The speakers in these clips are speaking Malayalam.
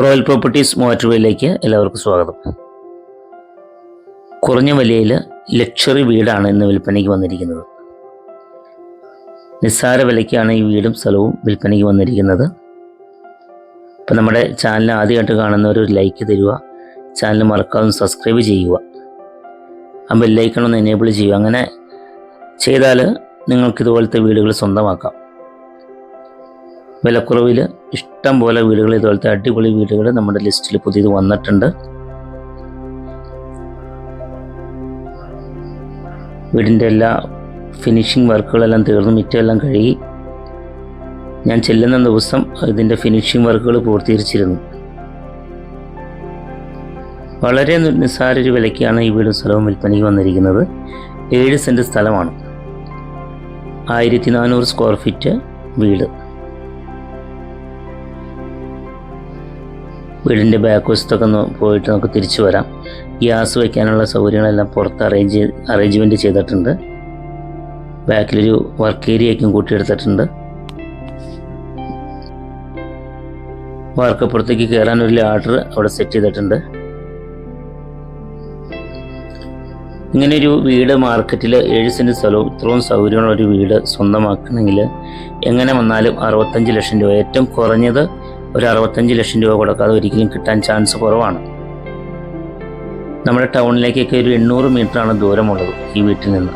റോയൽ പ്രോപ്പർട്ടീസ് മൂവാറ്റുപുഴയിലേക്ക് എല്ലാവർക്കും സ്വാഗതം. കുറഞ്ഞ വിലയിൽ ലക്ഷറി വീടാണ് ഇന്ന് വിൽപ്പനയ്ക്ക് വന്നിരിക്കുന്നത്. നിസ്സാര വിലയ്ക്കാണ് ഈ വീടും സ്ഥലവും വിൽപ്പനയ്ക്ക് വന്നിരിക്കുന്നത്. ഇപ്പം നമ്മുടെ ചാനൽ ആദ്യമായിട്ട് കാണുന്നവർ ഒരു ലൈക്ക് തരിക ചാനൽ മറക്കാതെ സബ്സ്ക്രൈബ് ചെയ്യുക. ആ ബെല്ലൈക്കൺ ഒന്ന് എനേബിൾ ചെയ്യുക. അങ്ങനെ ചെയ്താൽ നിങ്ങൾക്ക് ഇതുപോലത്തെ വീടുകൾ സ്വന്തമാക്കാം. വിലക്കുറവിൽ ഇഷ്ടം പോലെ വീടുകൾ ഇതുപോലത്തെ അടിപൊളി വീടുകൾ നമ്മുടെ ലിസ്റ്റിൽ പുതിയത് വന്നിട്ടുണ്ട്. വീടിന്റെ എല്ലാ ഫിനിഷിംഗ് വർക്കുകളെല്ലാം തീർന്നു മിറ്റമെല്ലാം കഴുകി ഞാൻ ചെല്ലുന്ന ദിവസം ഇതിന്റെ ഫിനിഷിംഗ് വർക്കുകൾ പൂർത്തീകരിച്ചിരുന്നു. വളരെ നിസ്സാര ഒരു വിലയ്ക്കാണ് ഈ വീടും സ്ഥലവും വിൽപ്പനയ്ക്ക് വന്നിരിക്കുന്നത്. ഏഴ് സെന്റ് സ്ഥലമാണ്. ആയിരത്തി നാനൂറ് സ്ക്വയർ ഫീറ്റ് വീട്. വീടിന്റെ ബാക്ക് വശത്തൊക്കെ ഒന്ന് പോയിട്ട് നമുക്ക് തിരിച്ചു വരാം. ഗ്യാസ് വയ്ക്കാനുള്ള സൗകര്യങ്ങളെല്ലാം പുറത്ത് അറേഞ്ച് അറേഞ്ച്മെന്റ് ചെയ്തിട്ടുണ്ട്. ബാക്കിലൊരു വർക്ക് ഏരിയയ്ക്കും കൂട്ടിയെടുത്തിട്ടുണ്ട് വാർക്കപ്പുറത്തേക്ക് കയറാൻ ഒരു ലാഡർ അവിടെ സെറ്റ് ചെയ്തിട്ടുണ്ട്. ഇങ്ങനെയൊരു വീട് മാർക്കറ്റിൽ ഏഴ് സെന്റ് സ്ഥലവും ഇത്രയും സൗകര്യമുള്ള ഒരു വീട് സ്വന്തമാക്കണമെങ്കിൽ എങ്ങനെ വന്നാലും അറുപത്തഞ്ച് ലക്ഷം രൂപ. ഏറ്റവും കുറഞ്ഞത് ഒരു അറുപത്തഞ്ച് ലക്ഷം രൂപ കൊടുക്കാതെ ഒരിക്കലും കിട്ടാൻ ചാൻസ് കുറവാണ്. നമ്മുടെ ടൗണിലേക്കൊക്കെ ഒരു എണ്ണൂറ് മീറ്ററാണ് ദൂരമുള്ളത് ഈ വീട്ടിൽ നിന്ന്.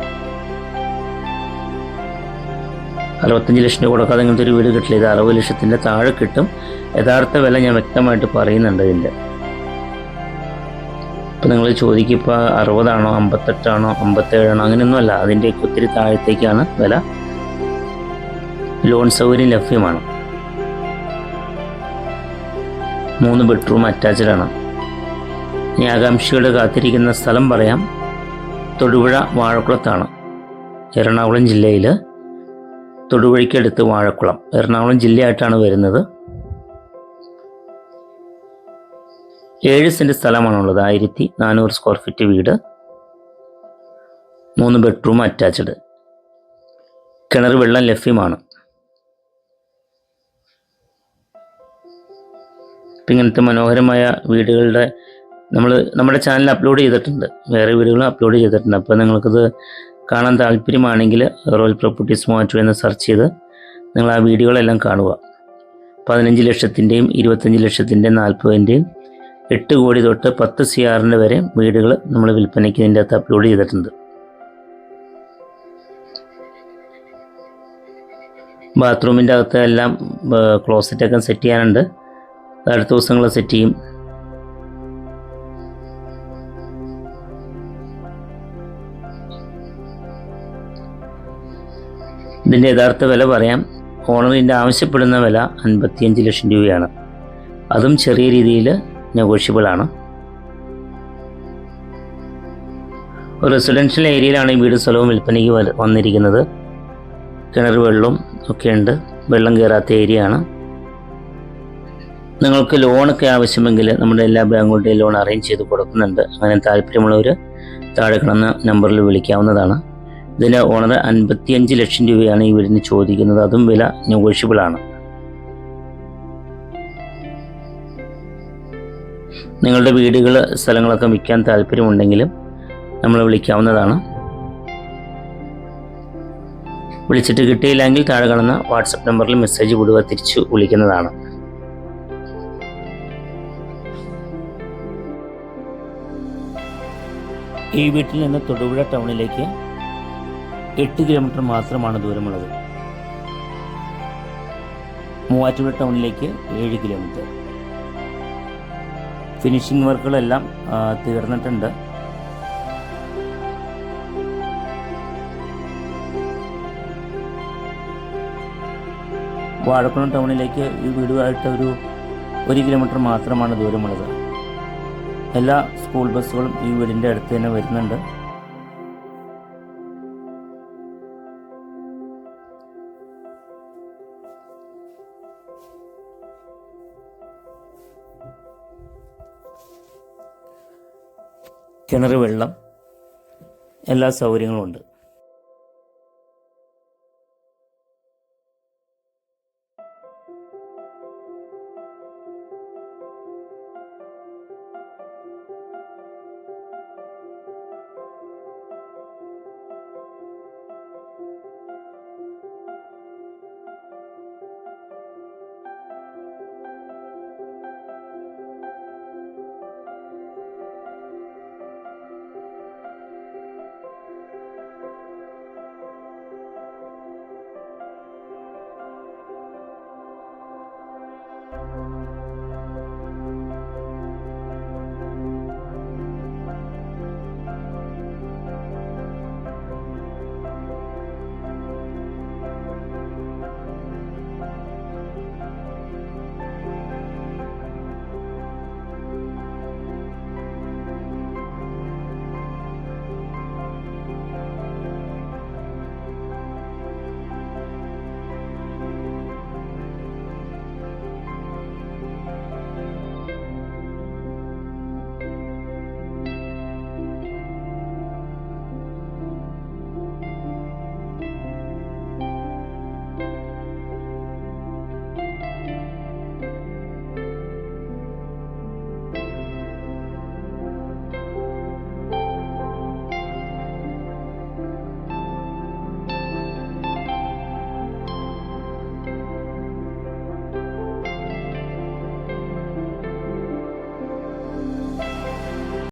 അറുപത്തഞ്ച് ലക്ഷം രൂപ കൊടുക്കാതെ ഇങ്ങനത്തെ ഒരു വീട് കിട്ടില്ല. ഇത് അറുപത് ലക്ഷത്തിന്റെ താഴെ കിട്ടും. യഥാർത്ഥ വില ഞാൻ വ്യക്തമായിട്ട് പറയുന്നുണ്ട് ഇതിന്റെ ഇപ്പം നിങ്ങൾ ചോദിക്കും ഇപ്പോൾ അറുപതാണോ അമ്പത്തെട്ടാണോ അമ്പത്തേഴാണോ അങ്ങനെയൊന്നുമല്ല. അതിന്റെയൊക്കെ ഒത്തിരി താഴത്തേക്കാണ് വില. ലോൺ സൗകര്യം ലഭ്യമാണ്. മൂന്ന് ബെഡ്റൂം അറ്റാച്ച്ഡ് ആണ്. ഇനി കാത്തിരിക്കുന്ന സ്ഥലം പറയാം തൊടുപുഴ വാഴക്കുളത്താണ്. എറണാകുളം ജില്ലയിൽ തൊടുപുഴയ്ക്കടുത്ത് വാഴക്കുളം. എറണാകുളം ജില്ലയായിട്ടാണ് വരുന്നത്. ഏഴ് സെന്റ് സ്ഥലമാണുള്ളത് ആയിരത്തി നാനൂറ് സ്ക്വയർ ഫീറ്റ് വീട്. മൂന്ന് ബെഡ്റൂം അറ്റാച്ച്ഡ്. കിണർ വെള്ളം ലഭ്യമാണ്. ഇപ്പം ഇങ്ങനത്തെ മനോഹരമായ വീടുകളുടെ നമ്മൾ നമ്മുടെ ചാനൽ അപ്ലോഡ് ചെയ്തിട്ടുണ്ട്. വേറെ വീടുകളും അപ്ലോഡ് ചെയ്തിട്ടുണ്ട്. അപ്പോൾ നിങ്ങൾക്കത് കാണാൻ താല്പര്യമാണെങ്കിൽ റോയൽ പ്രോപ്പർട്ടീസ് മാറ്റു എന്ന് സെർച്ച് ചെയ്ത് നിങ്ങൾ ആ വീഡിയോകളെല്ലാം കാണുക. പതിനഞ്ച് ലക്ഷത്തിന്റെയും ഇരുപത്തഞ്ച് ലക്ഷത്തിന്റെയും നാൽപ്പതിന്റെയും എട്ട് കോടി തൊട്ട് പത്ത് സി ആറിന്റെ വരെ വീടുകൾ നമ്മൾ വിൽപ്പനയ്ക്ക് ഇതിന്റെ അകത്ത് അപ്ലോഡ് ചെയ്തിട്ടുണ്ട്. ബാത്റൂമിന്റെ അകത്ത് എല്ലാം ക്ലോസറ്റൊക്കെ സെറ്റ് ചെയ്യാനുണ്ട്. അടുത്ത ദിവസങ്ങൾ സെറ്റ് ചെയ്യും. ഇതിന്റെ യഥാർത്ഥ വില പറയാം. ഓണറിന്റെ ആവശ്യപ്പെടുന്ന വില അൻപത്തിയഞ്ച് ലക്ഷം രൂപയാണ്. അതും ചെറിയ രീതിയിൽ നെഗോഷ്യബിളാണ് ഒരു റെസിഡൻഷ്യൽ ഏരിയയിലാണ് ഈ വീട് സ്ഥലവും വിൽപ്പനയ്ക്ക് വന്നിരിക്കുന്നത്. കിണർ വെള്ളവും ഒക്കെ ഉണ്ട്. വെള്ളം കയറാത്ത ഏരിയ ആണ്. നിങ്ങൾക്ക് ലോണൊക്കെ ആവശ്യമെങ്കിൽ നമ്മുടെ എല്ലാ ബാങ്കുകളുടെയും ലോൺ അറേഞ്ച് ചെയ്ത് കൊടുക്കുന്നുണ്ട്. അങ്ങനെ താല്പര്യമുള്ളവർ താഴെ കിടന്ന നമ്പറിൽ വിളിക്കാവുന്നതാണ്. ഇതിന് ഓണർ അൻപത്തിയഞ്ച് ലക്ഷം രൂപയാണ് ഈ വീടിന് ചോദിക്കുന്നത്. അതും വില നെഗോഷ്യബിൾ ആണ്. നിങ്ങളുടെ വീടുകൾ സ്ഥലങ്ങളൊക്കെ വിൽക്കാൻ താല്പര്യമുണ്ടെങ്കിലും നമ്മൾ വിളിക്കാവുന്നതാണ്. വിളിച്ചിട്ട് കിട്ടിയില്ലെങ്കിൽ താഴെ കാണുന്ന വാട്സപ്പ് നമ്പറിൽ മെസ്സേജ് വിടുക തിരിച്ചു വിളിക്കുന്നതാണ്. ഈ വീട്ടിൽ നിന്ന് തൊടുപുഴ ടൗണിലേക്ക് എട്ട് കിലോമീറ്റർ മാത്രമാണ് ദൂരമുള്ളത്. മൂവാറ്റുപുഴ ടൗണിലേക്ക് ഏഴ് കിലോമീറ്റർ. ഫിനിഷിംഗ് വർക്കുകളെല്ലാം തീർന്നിട്ടുണ്ട്. വാഴക്കുളം ടൗണിലേക്ക് ഈ വീടുമായിട്ട് ഒരു ഒരു കിലോമീറ്റർ മാത്രമാണ് ദൂരമുള്ളത്. എല്ലാ സ്കൂൾ ബസ്സുകളും ഈ വീടിന്റെ അടുത്ത് തന്നെ വരുന്നുണ്ട്. കിണർ വെള്ളം എല്ലാ സൗകര്യങ്ങളും ഉണ്ട്.